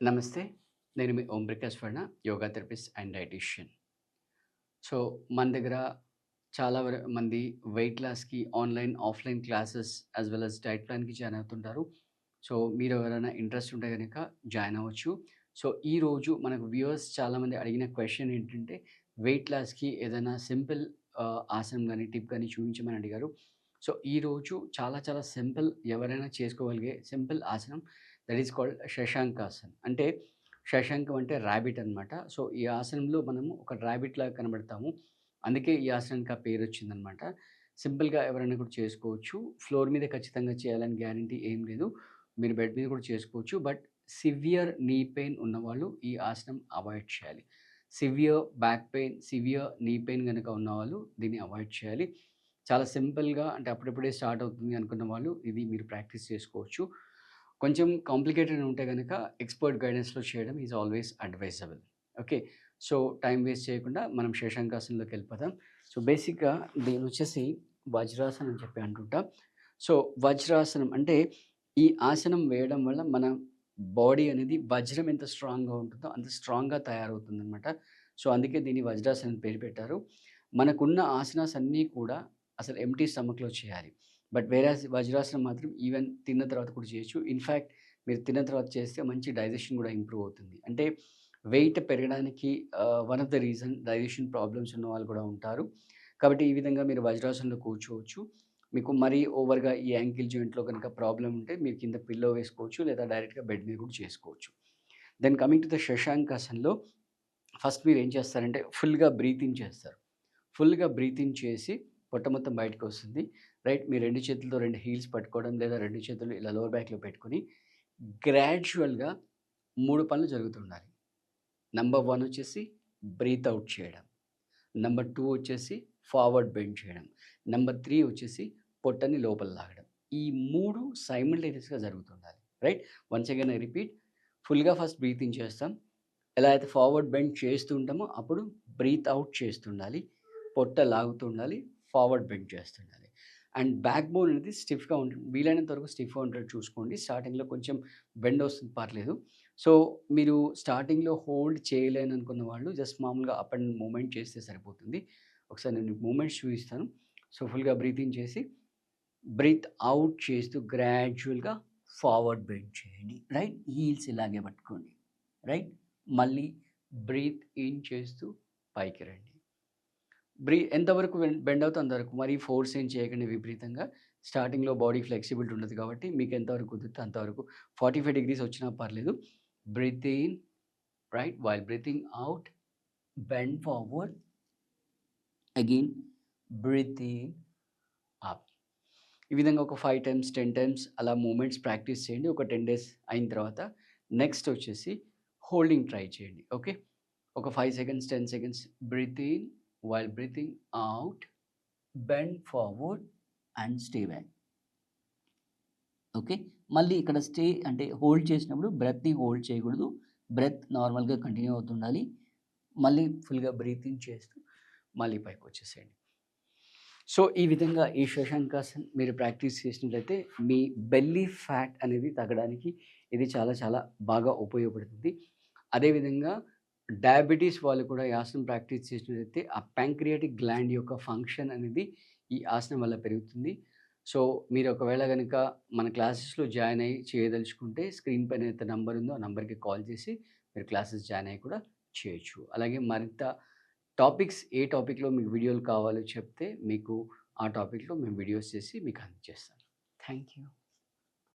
నమస్తే నేను మీ Om Prakash Varna yoga therapist and dietician. So మన దగ్గర చాలా మంది వెయిట్ లాస్కి online offline classes as well as diet ప్లాన్కి join అవుతుంటారు. సో మీరు ఎవరైనా ఇంట్రెస్ట్ ఉంటే కనుక జాయిన్ అవ్వచ్చు. సో ఈరోజు మనకు వ్యూవర్స్ చాలామంది అడిగిన క్వశ్చన్ ఏంటంటే వెయిట్ లాస్కి ఏదైనా సింపుల్ ఆసనం కానీ టిప్ కానీ చూపించమని అడిగారు. సో ఈరోజు చాలా చాలా సింపుల్ ఎవరైనా చేసుకోగలిగే సింపుల్ ఆసనం దట్ ఈస్ కాల్డ్ శశాంకాసన్ అంటే శశాంకం అంటే ర్యాబిట్ అనమాట సో ఈ ఆసనంలో మనము ఒక ర్యాబిట్ లాగా కనబడతాము. అందుకే ఈ ఆసనానికి ఆ పేరు వచ్చిందనమాట సింపుల్గా ఎవరైనా కూడా చేసుకోవచ్చు. ఫ్లోర్ మీద ఖచ్చితంగా చేయాలని గ్యారంటీ ఏం లేదు. మీరు బెడ్ మీద కూడా చేసుకోవచ్చు. బట్ సివియర్ నీ పెయిన్ ఉన్నవాళ్ళు ఈ ఆసనం అవాయిడ్ చేయాలి. Severe back pain severe knee pain కనుక ఉన్నవాళ్ళు దీన్ని అవాయిడ్ చేయాలి. చాలా సింపుల్గా అంటే అప్పుడప్పుడే స్టార్ట్ అవుతుంది అనుకున్న వాళ్ళు ఇది మీరు ప్రాక్టీస్ చేసుకోవచ్చు. కొంచెం కాంప్లికేటెడ్ ఉంటే కనుక ఎక్స్పర్ట్ గైడెన్స్లో చేయడం is always advisable. Okay. So time waste చేయకుండా మనం శేషాంకాసనంలోకి వెళ్ళిపోదాం. సో బేసిక్గా దీని వచ్చేసి వజ్రాసనం అని చెప్పి అంటుంటాం. సో వజ్రాసనం అంటే ఈ ఆసనం వేయడం వల్ల మన బాడీ అనేది వజ్రం ఎంత స్ట్రాంగ్గా ఉంటుందో అంత స్ట్రాంగ్గా తయారవుతుంది అనమాట సో అందుకే దీన్ని వజ్రాసనం పేరు పెట్టారు. మనకున్న ఆసనాస్ అన్నీ కూడా అసలు ఎంటీ స్టమక్లో చేయాలి. బట్ వేరే వజ్రాసనం మాత్రం ఈవెన్ తిన్న తర్వాత కూడా చేయొచ్చు. ఇన్ఫ్యాక్ట్ మీరు తిన్న తర్వాత చేస్తే మంచి డైజెషన్ కూడా ఇంప్రూవ్ అవుతుంది. అంటే వెయిట్ పెరగడానికి one of the reason digestion problems ఉన్న వాళ్ళు కూడా ఉంటారు. కాబట్టి ఈ విధంగా మీరు వజ్రాసనంలో కూర్చోవచ్చు. మీకు మరీ ఓవర్గా ఈ యాంకిల్ జాయింట్లో కనుక ప్రాబ్లం ఉంటే మీరు కింద పిల్లో వేసుకోవచ్చు లేదా డైరెక్ట్గా బెడ్ మీద కూడా చేసుకోవచ్చు. దెన్ కమింగ్ టు ద శశాంకాసనలో ఫస్ట్ మీరు ఏం చేస్తారంటే ఫుల్గా బ్రీతింగ్ చేస్తారు. ఫుల్గా బ్రీతింగ్ చేసి పొట్ట మొత్తం బయటకు వస్తుంది. రైట్ మీ రెండు చేతులతో రెండు హీల్స్ పట్టుకోవడం లేదా రెండు చేతులు ఇలా లోవర్ బ్యాక్లో పెట్టుకొని గ్రాడ్యువల్గా మూడు పనులు జరుగుతుండాలి నెంబర్ వన్ వచ్చేసి బ్రీత్ అవుట్ చేయడం. నెంబర్ టూ వచ్చేసి ఫార్వర్డ్ బెండ్ చేయడం. నెంబర్ త్రీ వచ్చేసి పొట్టని లోపల లాగడం. ఈ మూడు సైమల్టేనియస్గా జరుగుతుండాలి right once again I repeat ఫుల్గా ఫస్ట్ బ్రీతింగ్ చేస్తాం. ఎలా అయితే ఫార్వర్డ్ బెండ్ చేస్తూ ఉంటామో అప్పుడు బ్రీత్ అవుట్ చేస్తుండాలి పొట్ట లాగుతూ ఉండాలి. ఫార్వర్డ్ బెండ్ చేస్తుండాలి. అండ్ బ్యాక్ బోన్ అనేది స్టిఫ్గా ఉంటుంది. వీలైనంత వరకు స్టిఫ్గా ఉంటుంది చూసుకోండి. స్టార్టింగ్లో కొంచెం బెండ్ వస్తుంది పర్లేదు. సో మీరు స్టార్టింగ్లో హోల్డ్ చేయలేని అనుకున్న వాళ్ళు జస్ట్ మామూలుగా అప్ అండ్ మూమెంట్ చేస్తే సరిపోతుంది. ఒకసారి నేను మూమెంట్స్ చూపిస్తాను. సో ఫుల్గా బ్రీతింగ్ చేసి బ్రీత్ అవుట్ చేస్తూ గ్రాడ్యువల్గా ఫార్వర్డ్ బెండ్ చేయండి. రైట్ హీల్స్ ఇలాగే పట్టుకోండి. రైట్ మళ్ళీ బ్రీత్ ఇన్ చేస్తూ పైకి రండి. బ్రీ ఎంతవరకు బెండ్ అవుతుంది అంతవరకు మరీ ఫోర్స్ ఏం చేయకండి విపరీతంగా. స్టార్టింగ్లో బాడీ ఫ్లెక్సిబిలిటీ ఉండదు కాబట్టి మీకు ఎంతవరకు కుదిరితే అంతవరకు ఫార్టీ ఫైవ్ డిగ్రీస్ వచ్చినా పర్లేదు. Breath in right while breathing out bend forward. Again breath in up. ఈ విధంగా ఒక ఫైవ్ టైమ్స్ టెన్ టైమ్స్ అలా మూమెంట్స్ ప్రాక్టీస్ చేయండి. ఒక టెన్ డేస్ అయిన తర్వాత నెక్స్ట్ వచ్చేసి హోల్డింగ్ ట్రై చేయండి. ఓకే? ఒక five seconds ten seconds breath in while breathing out bend forward and stay back. Okay మళ్ళీ ఇక్కడ స్టే అంటే హోల్డ్ చేసినప్పుడు బ్రెత్ని హోల్డ్ చేయకూడదు. బ్రెత్ నార్మల్గా కంటిన్యూ అవుతుండాలి. మళ్ళీ ఫుల్గా బ్రీతింగ్ చేస్తూ మళ్ళీ పైకి వచ్చేసేయండి. సో ఈ విధంగా ఈ శశాంకాసన్ మీరు ప్రాక్టీస్ చేసినట్లయితే మీ బెల్లీ ఫ్యాట్ అనేది తగ్గడానికి ఇది చాలా చాలా బాగా ఉపయోగపడుతుంది. అదేవిధంగా డయాబెటీస్ వాళ్ళు కూడా ఈ ఆసనం ప్రాక్టీస్ చేసినట్లయితే ఆ ప్యాంక్రియాటిక్ గ్లాండ్ యొక్క ఫంక్షన్ అనేది ఈ ఆసనం వల్ల పెరుగుతుంది. సో మీరు ఒకవేళ కనుక మన క్లాసెస్లో జాయిన్ అయ్యి చేయదలుచుకుంటే స్క్రీన్ పైన ఎంత నంబర్ ఉందో ఆ నెంబర్కి కాల్ చేసి మీరు క్లాసెస్ జాయిన్ అయ్యి కూడా చేయొచ్చు. అలాగే మరింత టాపిక్స్ ఏ టాపిక్లో మీకు వీడియోలు కావాలో చెప్తే మీకు ఆ టాపిక్లో మేము వీడియోస్ చేసి మీకు అందజేస్తాను. Thank you.